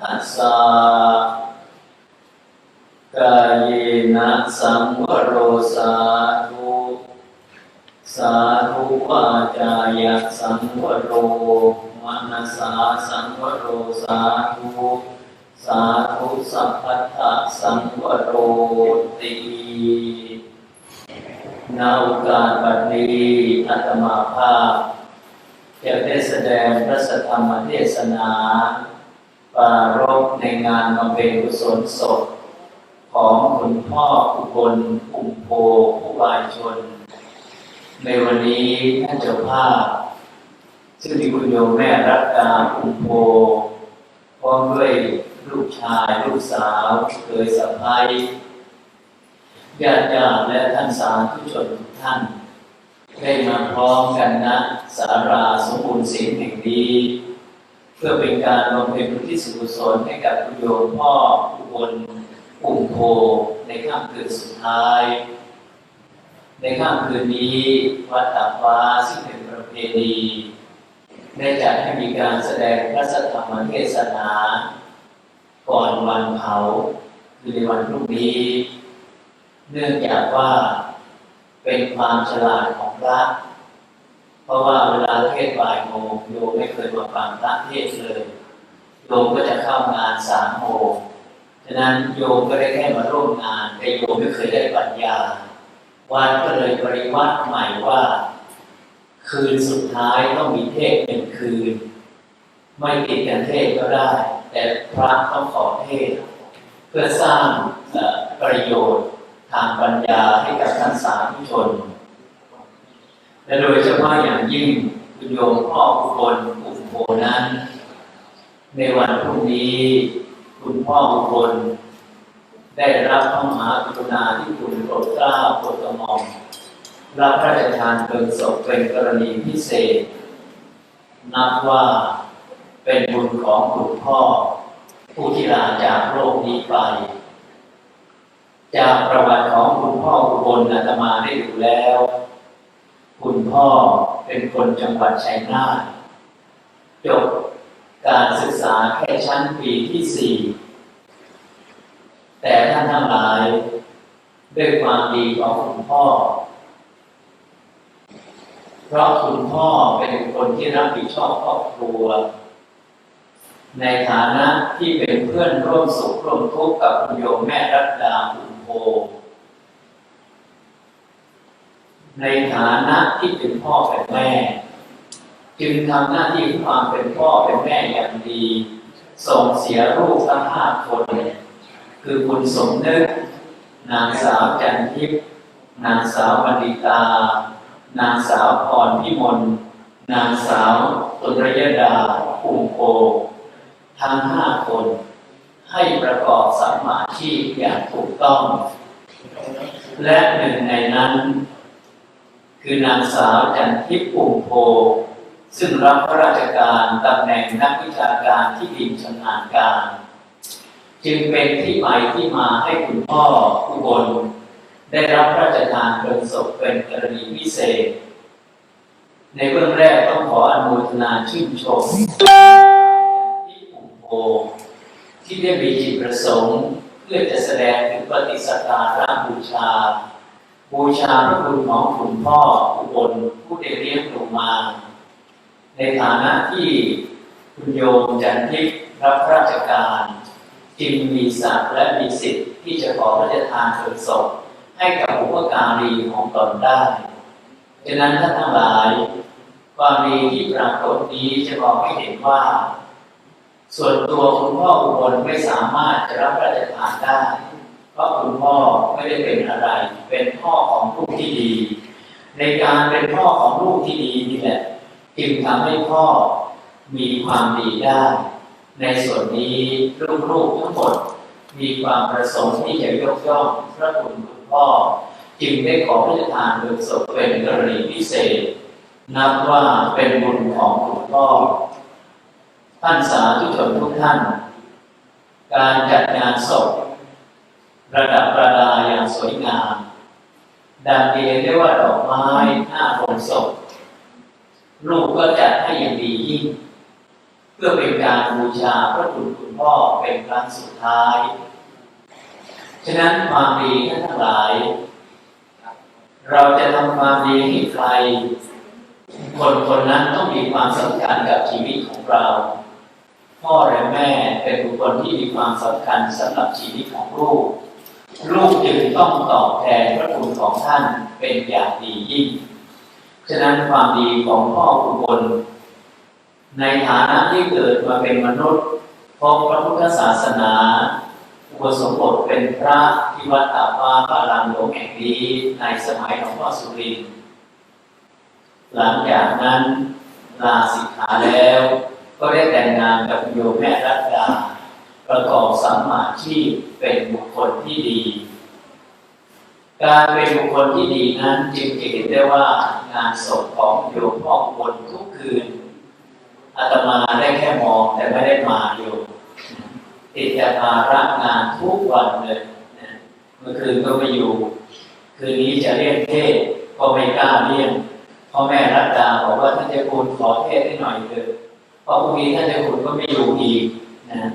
ทัสสะกายนะสังวโรสาธุสาธุวาจายะสังวโรมนสาสังวโรสาธุสาธุสัพพะสังวโรตินาโอกาสบัดนี้อาตมาภาพจะได้แสดงพระสธรรมเทศนา ปารภในงานบำเพ็ญกุศลศพ ของคุณพ่ออุบลอุ่มโพผู้วายชน ในวันนี้ท่านเจ้าภาพ ซึ่งมีคุณโยมแม่รัตดาอุ่มโพพร้อมด้วยลูกชายลูกสาวเคยสะพ้ายญาติญาติและท่านสาธุชนทุกท่าน ได้มาพร้อมกันนะสาราสมบูรณ์ศีลแห่งนี้ เพื่อเป็นการบำเพ็ญบุญที่สุกุศลให้กับคุณโยมพ่ออุบลปุ่มโพในค่ำคืนสุดท้าย ในค่ำคืนนี้วัดตากฟ้าซึ่งเป็นประเพณีได้จัดให้มีการแสดงพระสัทธรรมเทศนา ก่อนวันเผาคือในวันพรุ่งนี้ เนื่องจากว่าเป็นความฉลาดของพระ เพราะว่าเวลาเทศบ่ายโมงโยมไม่เคยมาฟังพระเทศเลยโยมก็จะเข้างานสามโมงฉะนั้นโยมก็ได้แค่มาร่วมงานแต่โยมไม่เคยได้ปัญญาวันก็เลยปริวัติใหม่ว่า คืนสุดท้ายต้องมีเทศหนึ่งคืน ไม่ติดกันเทศก็ได้ แต่พระต้องขอเทศ เพื่อสร้างประโยชน์ทางปัญญาให้กับท่านสาธุชน และโดยเฉพาะอย่างยิ่งคุณโยมพ่ออุบลอุมโพนั้น ในวันพรุ่งนี้ คุณพ่ออุบลได้รับพระมหากรุณาที่คุณโปรดเกล้าโปรดกระหม่อมรับพระราชทานเพลิงศพเป็นกรณีพิเศษ นับว่าเป็นบุญของคุณพ่อ ผู้ที่ลาจากโลกนี้ไป จากประวัติของคุณพ่ออุบลอาตมาได้ดูแล้ว คุณพ่อเป็นคนจังหวัดชัยนาทจบการศึกษาแค่ชั้นปีที่สี่แต่ท่านทั้งหลายด้วยความดีของคุณพ่อ เพราะคุณพ่อเป็นคนที่รับผิดชอบครอบครัว ในฐานะที่เป็นเพื่อนร่วมสุขร่วมทุกข์กับคุณโยมแม่รัตดาอุมโพ ในฐานะที่เป็นพ่อเป็นแม่ จึงทำหน้าที่ความเป็นพ่อเป็นแม่อย่างดี ส่งเสียลูกทั้งห้าคนคือคุณสมนึก นางสาวจันทิพย์นางสาวบัณฑิตา นางสาวพรพิมลนางสาวตุรยดาภูมิโพทั้งห้าคน ให้ประกอบสัมมาชีพอย่างถูกต้อง และหนึ่งในนั้น คือนางสาวจันทิพย์ภูมิโพ ซึ่งรับพระราชการตำแหน่งนักวิชาการที่ดินชำนาญการ จึงเป็นที่ไปที่มาให้คุณพ่ออุบลได้รับพระราชทานเพลิงศพเป็นกรณีพิเศษ ในเบื้องแรกต้องขออนุโมทนาชื่นชมที่อุโพที่ได้มีจิตประสงค์ เพื่อจะแสดงถึงปฏิสัทธาระบูชา บูชาพระคุณของคุณพ่ออุบลผู้ได้เลี้ยงดูมา ในฐานะที่คุณโยมจันทิพย์รับราชการจึงมีศักดิ์และมีสิทธิ์ที่จะขอพระราชทานเพลิงศพให้กับบุพการีของตนได้ฉะนั้นท่านทั้งหลาย ความดีที่ปรากฏนี้จะบอกให้เห็นว่า ส่วนตัวคุณพ่ออุบลไม่สามารถจะรับราชทานได้ ราะคุณพ่อไม่ได้เป็นอะไร เป็นพ่อของลูกที่ดี ในการเป็นพ่อของลูกที่ดีนี่แหละจึงทำให้พ่อมีความดีได้ ในส่วนนี้ลูกๆทั้งหมดมีความประสงค์ที่จะยกย่องพระคุณคุณพ่อ จึงได้ขอพระราชทานโดยศพเป็นกรณีพิเศษ นับว่าเป็นบุญของคุณพ่อท่านสาธุชนทุกท่าน การจัดงานศพ ระดับประดาอย่างสวยงาม ดังเรียนได้ว่าดอกไม้หน้าโรงศพลูกก็จัดให้อย่างดียิ่ง เพื่อเป็นการบูชาพระคุณคุณพ่อเป็นครั้งสุดท้าย ฉะนั้นความดีท่านทั้งหลาย เราจะทำความดีให้ใคร คนคนนั้นต้องมีความสำคัญกับชีวิตของเรา พ่อและแม่เป็นบุคคลที่มีความสำคัญสำหรับชีวิตของลูก ลูกจึงต้องตอบแทนพระคุณของท่านเป็นอย่างดียิ่ง ฉะนั้นความดีของพ่ออุบลในฐานะที่เกิดมาเป็นมนุษย์พบพระพุทธศาสนาอุปสมบทเป็นพระที่วัดตาปาพารามหลวงแห่งนี้ในสมัยหลวงพ่อสุริน หลังจากนั้นลาสิกขาแล้ว ก็ได้แต่งงานกับโยมแม่รัตดา ประกอบสัมมาชีพเป็นบุคคลที่ดี การเป็นบุคคลที่ดีนั้นจึงจะเห็นได้ว่างานศพของโยมพ่ออุบลทุกคืนอาตมาได้แค่มองแต่ไม่ได้มาโยมติดจะมารับงานทุกวันเลยเมื่อคืนก็ไม่อยู่ คืนนี้จะเรียกเทศก็ไม่กล้าเรียกพ่อแม่รัตดาบอกว่าท่านเจ้าคุณขอเทศให้หน่อยเถอะเพราะพรุ่งนี้ท่านเจ้าคุณก็ไม่อยู่อีก นะ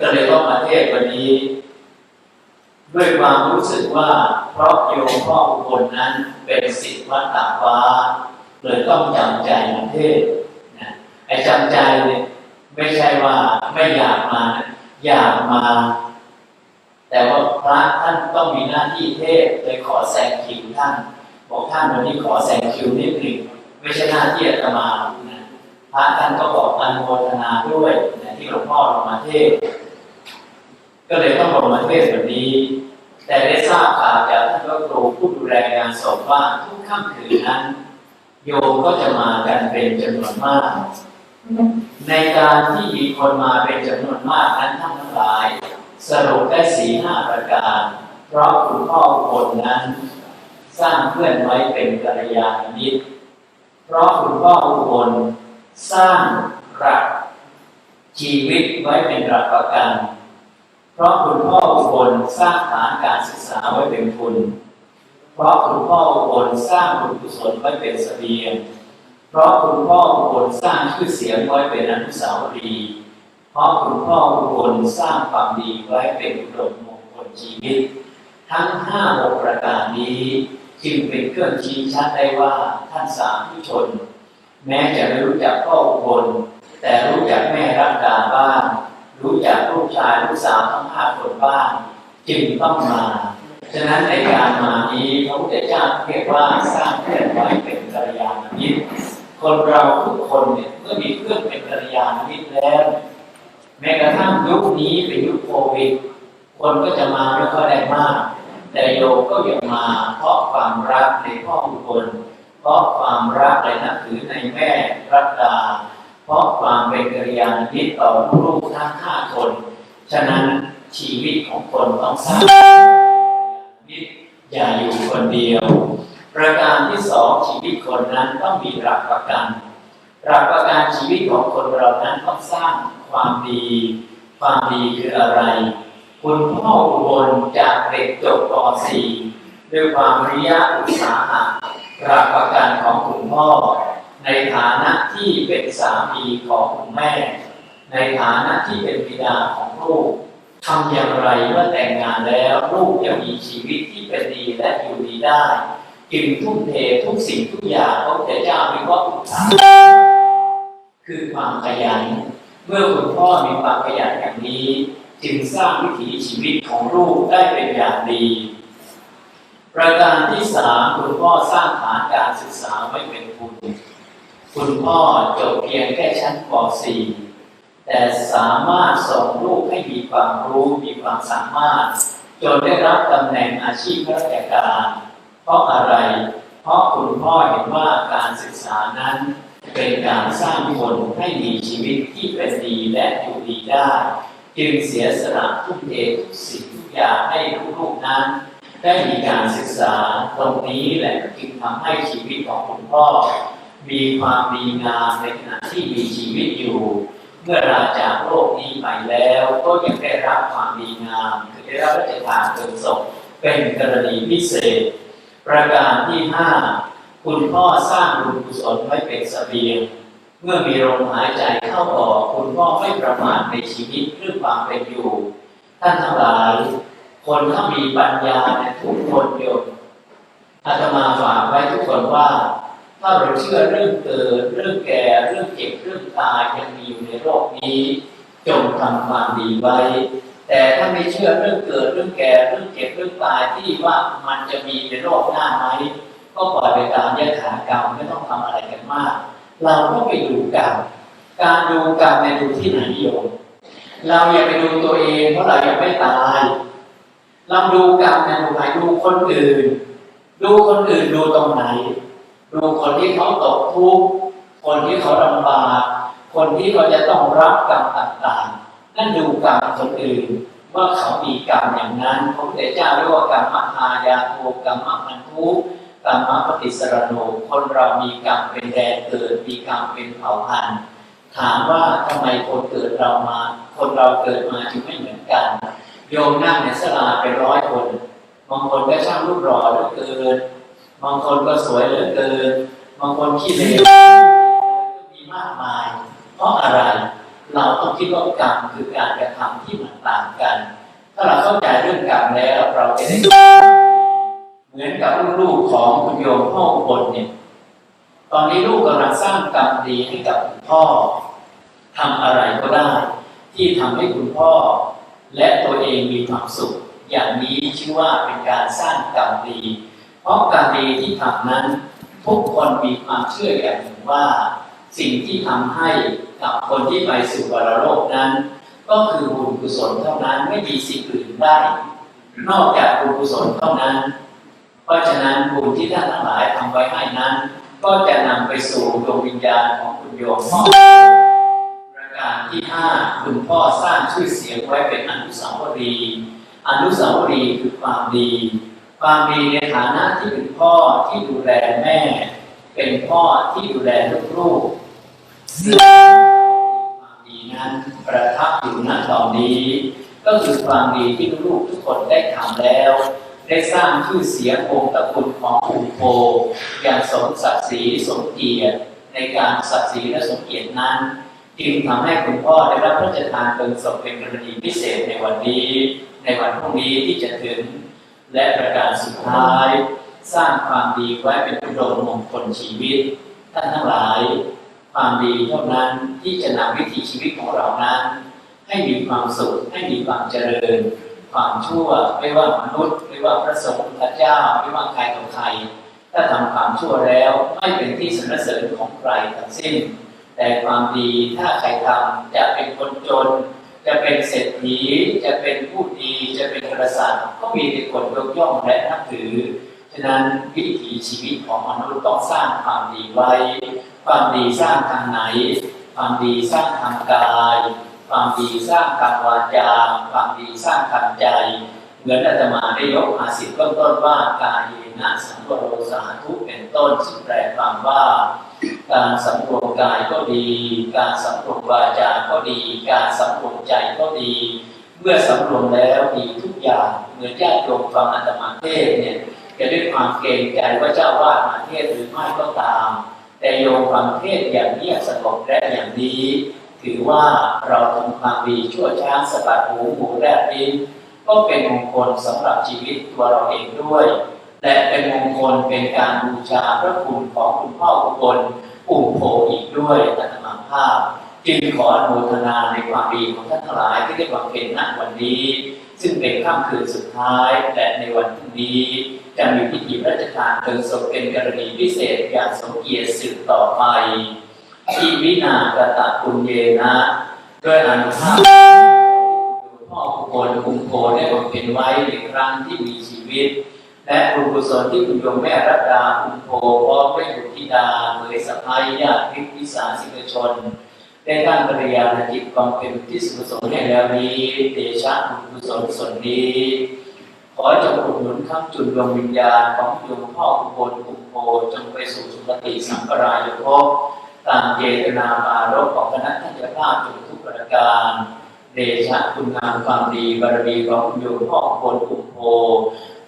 ก็เลยต้องมาเทศวันนี้ ด้วยความรู้สึกว่าเพราะโยมพ่ออุบลนั้นเป็นศิษย์วัดตากฟ้าเลยต้องจำใจมาเทศนะไอ้จำใจเนี่ยไม่ใช่ว่าไม่อยากมา อยากมา แต่ว่าพระท่านต้องมีหน้าที่เทศเลยขอแซงคิวท่าน บอกท่านวันนี้ขอแซงคิวนิดหนึ่งไม่ใช่หน้าที่อาตมา พระท่านก็บอกอนุโมทนาด้วยนะที่หลวงพ่อลงมาเทศ ก็เลยต้องลงมาเทศแบบนี้ แต่ได้ทราบข่าวจากท่านพระครูผู้ดูแลงานศพว่าทุกค่ำคืนนั้น โยมก็จะมากันเป็นจำนวนมาก ในการที่มีคนมาเป็นจำนวนมากนั้นท่านทั้งหลาย สรุปได้สีห้าประการ เพราะคุณพ่ออุบลนั้น สร้างเพื่อนไว้เป็นกัลยาณมิตรเพราะคุณพ่ออุบล สร้างหลักชีวิตไว้เป็นหลักประกัน เพราะคุณพ่ออุบลสร้างฐานการศึกษาไว้เป็นทุน เพราะคุณพ่ออุบลสร้างบุญกุศลไว้เป็นเสบียง เพราะคุณพ่ออุบลสร้างชื่อเสียงไว้เป็นอนุสาวรีย์เพราะคุณพ่ออุบลสร้างความดีไว้เป็นอุดมมงคลชีวิต ทั้งห้าหกประการนี้จึงเป็นเครื่องชี้ชัดได้ว่าท่านสาธุชน แม้จะไม่รู้จักพ่ออุบลแต่รู้จักแม่รัตดาบ้าง รู้จักลูกชายลูกสาวทั้งห้าคนบ้างจึงต้องมา ฉะนั้นในการมานี้พระพุทธเจ้าเรียกว่าสร้างเพื่อนไว้เป็นกัลยาณมิตรคนเราทุกคนเนี่ยเมื่อมีเพื่อนเป็นกัลยาณมิตรแล้ว แม้กระทั่งยุคนี้เป็นยุคโควิดคนก็จะมาไม่ค่อยได้มาก แต่โยมก็ยังมาเพราะความรักในพ่ออุบล เพราะความรักในนับถือในแม่รัตดา เพราะความเป็นกัลยาณมิตรต่อลูกทั้งห้าคน ฉะนั้นชีวิตของคนต้องสร้างกัลยาณมิตรอย่าอยู่คนเดียว ประการที่สองชีวิตคนนั้นต้องมีหลักประกันหลักประกันชีวิตของคนเรานั้นต้องสร้างความดี ความดีคืออะไร คุณพ่ออุบลจากเด็กจบป .4 ด้วยความริยะอุตสาหะ หลักประกันของคุณพ่อ ในฐานะที่เป็นสามีของคุณแม่ ในฐานะที่เป็นบิดาของลูกทำอย่างไรเมื่อแต่งงานแล้วลูกจะมีชีวิตที่เป็นดีและอยู่ดีได้จึงทุ่มเททุกสิ่งทุกอย่างพระพุทธเจ้ามีว่าอุตสาหคือความขยัน เมื่อคุณพ่อมีความขยันอย่างนี้ จึงสร้างวิถีชีวิตของลูกได้เป็นอย่างดี ประการที่สามคุณพ่อสร้างฐานการศึกษาไว้เป็นทุนคุณพ่อจบเพียงแค่ชั้นป .4 แต่สามารถส่งลูกให้มีความรู้มีความสามารถ จนได้รับตำแหน่งอาชีพราชการ เพราะอะไร เพราะคุณพ่อเห็นว่าการศึกษานั้น เป็นการสร้างคนให้มีชีวิตที่เป็นดีและอยู่ดีได้ จึงเสียสละทุกเททุกสิ่งทุกอย่างให้ลูกๆนั้น ได้มีการศึกษาตรงนี้แหละจึงทำให้ชีวิตของคุณพ่อ มีความดีงามในขณะที่มีชีวิตอยู่ เมื่อลาจากโลกนี้ไปแล้ว ก็ยังได้รับความดีงามคือได้รับราชทานเพลิงศพเป็นกรณีพิเศษ ประการที่ห้าคุณพ่อสร้างบุญกุศลไว้เป็นเสบียง เมื่อมีลมหายใจเข้าออก คุณพ่อไม่ประมาทในชีวิตเรื่องความเป็นอยู่ ท่านทั้งหลาย คนถ้ามีปัญญาเนี่ยทุกคนโยมอาตมาฝากไว้ทุกคนว่า ถ้าเราเชื่อเรื่องเกิดเรื่องแก่เรื่องเจ็บเรื่องตายยังมีอยู่ในโลกนี้จงทำความดีไว้ แต่ถ้าไม่เชื่อเรื่องเกิดเรื่องแก่เรื่องเจ็บเรื่องตายที่ว่ามันจะมีในโลกหน้าไหมก็ปล่อยไปตามยถากรรมไม่ต้องทำอะไรกันมาก เราก็ไปดูกรรมการดูกรรมในดูที่ไหนโยมเราอย่าไปดูตัวเองเพราะเรายังไม่ตาย เราดูกรรมในดูไหนดูคนอื่น ดูคนอื่นดูตรงไหน ดูคนที่เขาตกทุกข์คนที่เขาลำบากคนที่เขาจะต้องรับกรรมต่างๆ นั่นดูกรรมคนอื่นว่าเขามีกรรมอย่างนั้นพระพุทธเจ้าเรียกว่ากรรมมหายาโทกรรมมันทุกกรรมปฏิสรโนคนเรามีกรรมเป็นแดนเกิดมีกรรมเป็นเผ่าพันธุ์ถามว่าทำไมคนเกิดเรามา คนเราเกิดมาจึงไม่เหมือนกัน โยมนั่งในสลาเป็นร้อยคนบางคนก็ช่างรูปหล่อเหลือเกินบางคนก็สวยเหลือเกินบางคนขี้เหร่มีมากมาย เพราะอะไร เราต้องคิดว่ากรรมคือการกระทำที่มันต่างกัน ถ้าเราเข้าใจเรื่องกรรมแล้วเราจะได้เหมือนกับลูกของคุณโยมพ่ออุบลเนี่ยตอนนี้ลูกกำลังสร้างกรรมดีให้กับคุณพ่อทำอะไรก็ได้ ที่ทำให้คุณพ่อ และตัวเองมีความสุข อย่างนี้ชื่อว่าเป็นการสร้างกรรมดี เพราะกรรมดีที่ทำนั้น ทุกคนมีความเชื่ออย่างหนึ่งว่า สิ่งที่ทำให้กับคนที่ไปสู่วรโลกนั้น ก็คือบุญกุศลเท่านั้นไม่มีสิ่งอื่นได้ นอกจากบุญกุศลเท่านั้น เพราะฉะนั้นบุญที่ท่านทั้งหลายทำไว้ให้นั้น ก็จะนำไปสู่ดวงวิญญาณของคุณโยมพ่อ การที่ห้าคุณพ่อสร้างชื่อเสียงไว้เป็นอนุสาวรีย์อนุสาวรีย์คือความดี ความดีในฐานะที่เป็นพ่อที่ดูแลแม่ เป็นพ่อที่ดูแลลูกๆความดีนั้นประทับอยู่ณตอนนี้ ก็คือความดีที่ลูกๆทุกคนได้ทำแล้ว ได้สร้างชื่อเสียงองค์ตระกูลของปู่โพอย่างสมศักดิ์ศรีสมเกียรติในการศักดิ์ศรีและสมเกียรตินั้น จึงทำให้คุณพ่อได้รับพระราชทานเป็นศพเป็นกรณีพิเศษในวันนี้ ในวันพรุ่งนี้ที่จะถึง และประการสุดท้าย สร้างความดีไว้เป็นอุดมมงคลชีวิต ท่านทั้งหลาย ความดีเท่านั้นที่จะนำวิถีชีวิตของเรานั้น ให้มีความสุขให้มีความเจริญ ความชั่วไม่ว่ามนุษย์ ไม่ว่าพระสงฆ์พระเจ้าไม่ว่าใครต่อใครถ้าทำความชั่วแล้วไม่เป็นที่สรรเสริญของใครทั้งสิ้น แต่ความดีถ้าใครทำจะเป็นคนจน จะเป็นเศรษฐีจะเป็นผู้ดีจะเป็นกษัตริย์ก็มีแต่คนยกย่องและนับถือฉะนั้นวิถีชีวิตของมนุษย์ต้องสร้างความดีไว้ ความดีสร้างทางไหน ความดีสร้างทางกาย ความดีสร้างทางวาจา ความดีสร้างทางใจ เหมือนอาตมาได้ยกมาสิบต้นต้นว่ากายนะสังวโรสาธุเป็นต้นซึ่งแปลความว่า การสำรวม กายก็ดี การสำรวมวาจาก็ดี การสำรวมใจก็ดี เมื่อสำรวมแล้วดีทุกอย่างเหมือนญาติโยมฟังอาตมาเทศเนี่ยจะด้วยความเกรงใจว่าเจ้าวาดมาเทศหรือไม่ก็ตาม แต่โยมฟังเทศอย่างเงียบสงบและอย่างนี้ ถือว่าเราทำความดีชั่วช้างสะบัดหูหมูแลบลิ้นก็เป็นมงคลสำหรับชีวิตตัวเราเองด้วย และเป็นมงคลเป็นการบูชาพระคุณของคุณพ่ออุบลปุ่ มโพอีกด้วยอาตมาภาพ จึงขออนุโมทนาในความดีของท่านทั้งหลายที่ได้บำเพ็ญณวันนี้ ซึ่งเป็นค่ำคืนสุดท้ายและในวันพรุ่งนี้ จะมีพิธีพระราชทานเพลิงศพเป็นกรณีพิเศษอย่างสมเกียรติสืบต่อไปที่วินากตะปุญเยนะด้วยอนุภาพพ่ออุบลคุมโพได้บำเพ็ญไว้ในครั้งที่มีชีวิต และบุญกุศลที่คุณโยมแม่รัตดาคุมโพพร้อมด้วยบุตรธิดาเผยสะพายญาติพิพิสารสิกชน ได้ตั้งปริยาณจิตความเป็นที่สุขสนให้แล้วนี้เดชะบุญกุศลส่วนนี้ ขอจงอุดหนุนข้ามจุนดวงวิญญาณของโยมพ่ออุบลอุโภจงไปสู่สุคติสัมปรายภพตามเจตนามารมของคณะท่านจ้าภาพจงทุกประการเดชะคุณงามความดีบารมีของโยมพ่ออุบลอุโภ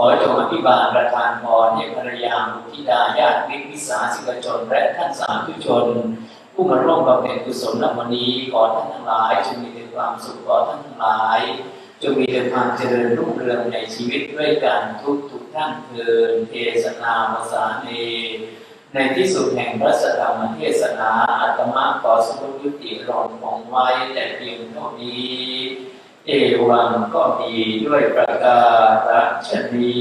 ขอจงอภิบาลประทานพรให้ภรรยาบุตรธิดาญาติมิตรวิสาสิกชน และท่านสาธุชน ผู้มาร่วมบำเพ็ญกุศลในวันนี้ขอท่านทั้งหลายจงมีแต่ความสุขขอท่านทั้งหลายจงมีแต่ความเจริญรุ่งเรืองในชีวิตด้วยกันทุกทุกท่านเทินเทศนาวสาเนในที่สุดแห่งพระสธรรมเทศนาอาตมาขอสมุยุติลงของไว้แต่เพียงเท่านี้ เอวังก็มีด้วยประกาศชนี